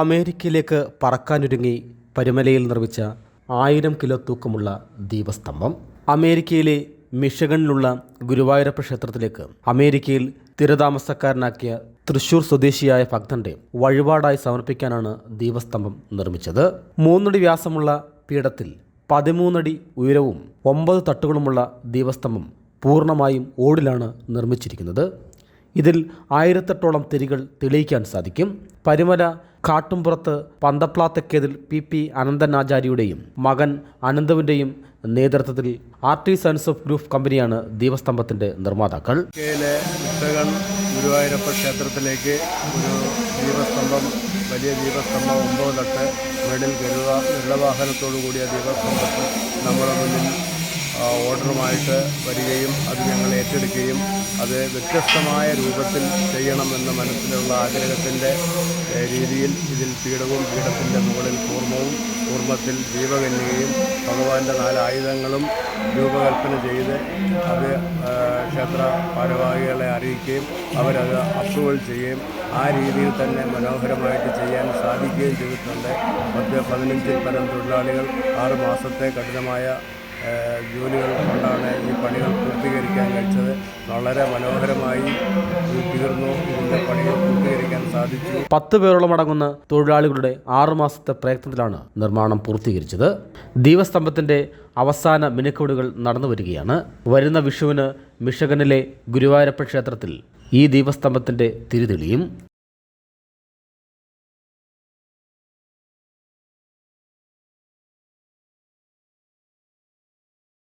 അമേരിക്കയിലേക്ക് പറക്കാനൊരുങ്ങി പരുമലയിൽ നിർമ്മിച്ച ആയിരം കിലോ തൂക്കമുള്ള ദീപസ്തംഭം അമേരിക്കയിലെ മിഷഗണിലുള്ള ഗുരുവായൂരപ്പ ക്ഷേത്രത്തിലേക്ക് അമേരിക്കയിൽ സ്ഥിരതാമസക്കാരനാക്കിയ തൃശൂർ സ്വദേശിയായ ഭക്തന്റെ വഴിപാടായി സമർപ്പിക്കാനാണ് ദീപസ്തംഭം നിർമ്മിച്ചത്. മൂന്നടി വ്യാസമുള്ള പീഠത്തിൽ പതിമൂന്നടി ഉയരവും ഒമ്പത് തട്ടുകളുമുള്ള ദീപസ്തംഭം പൂർണമായും ഓടിലാണ് നിർമ്മിച്ചിരിക്കുന്നത്. ഇതിൽ ആയിരത്തെട്ടോളം തിരികൾ തെളിയിക്കാൻ സാധിക്കും. പരിമല കാട്ടുംപുറത്ത് പന്തപ്ലാത്തക്കേതിൽ പി പി അനന്തനാചാര്യയുടെയും മകൻ അനന്തവിന്റെയും നേതൃത്വത്തിൽ ആർട്ടി സയൻസ് ഓഫ് ഗ്രൂപ്പ് കമ്പനിയാണ് ദീപസ്തംഭത്തിന്റെ നിർമ്മാതാക്കൾ. ഗുരുവായൂരപ്പ ക്ഷേത്രത്തിലേക്ക് ഒരു ദീപസ്തംഭം വലിയ ദീപസ്തംഭം ഒമ്പത് തട്ട് മേളിൽ ഗരുവ ഗരുഡവാഹനത്തോടു കൂടിയ ദീപസ്തംഭത്തിൽ നമ്മുടെ മുന്നിൽ ഓർഡറുമായിട്ട് വരികയും അത് ഞങ്ങൾ ഏറ്റെടുക്കുകയും അത് വ്യത്യസ്തമായ രൂപത്തിൽ ചെയ്യണമെന്ന മനസ്സിലുള്ള ആഗ്രഹത്തിന്റെ രീതിയിൽ ഇതിൽ പീഠവും പീഠത്തിന്റെ മുകളിൽ കൂർമ്മവും കൂർമ്മത്തിൽ ദീപകന്യകയും ഭഗവാന്റെ നാലായുധങ്ങളും രൂപകൽപ്പന ചെയ്ത് അത് ക്ഷേത്ര ഭാരവാഹികളെ അറിയിക്കുകയും അവരത് അപ്രൂവൽ ചെയ്യുകയും ആ രീതിയിൽ തന്നെ മനോഹരമായിട്ട് ചെയ്യാൻ സാധിക്കുകയും ചെയ്തിട്ടുണ്ട്. പത്ത് പതിനഞ്ചിൽ പരം തൊഴിലാളികൾ ആറ് മാസത്തെ കഠിനമായ ജോലികൾ കൊണ്ടാണ് ഈ പണികൾ പൂർത്തീകരിക്കാൻ കഴിച്ചത്. വളരെ മനോഹരമായി തീർന്നു. ഇതിന്റെ പണികൾ പൂർത്തീകരിക്കാൻ സാധിച്ചു. പത്ത് പേരോളം അടങ്ങുന്ന തൊഴിലാളികളുടെ ആറുമാസത്തെ പ്രയത്നത്തിലാണ് നിർമ്മാണം പൂർത്തീകരിച്ചത്. ദീപസ്തംഭത്തിന്റെ അവസാന മിനുക്കോടുകൾ നടന്നു വരികയാണ്. വരുന്ന വിഷുവിന് മിഷകനിലെ ഗുരുവായൂരപ്പ ക്ഷേത്രത്തിൽ ഈ ദീപസ്തംഭത്തിന്റെ തിരിതെളിയും.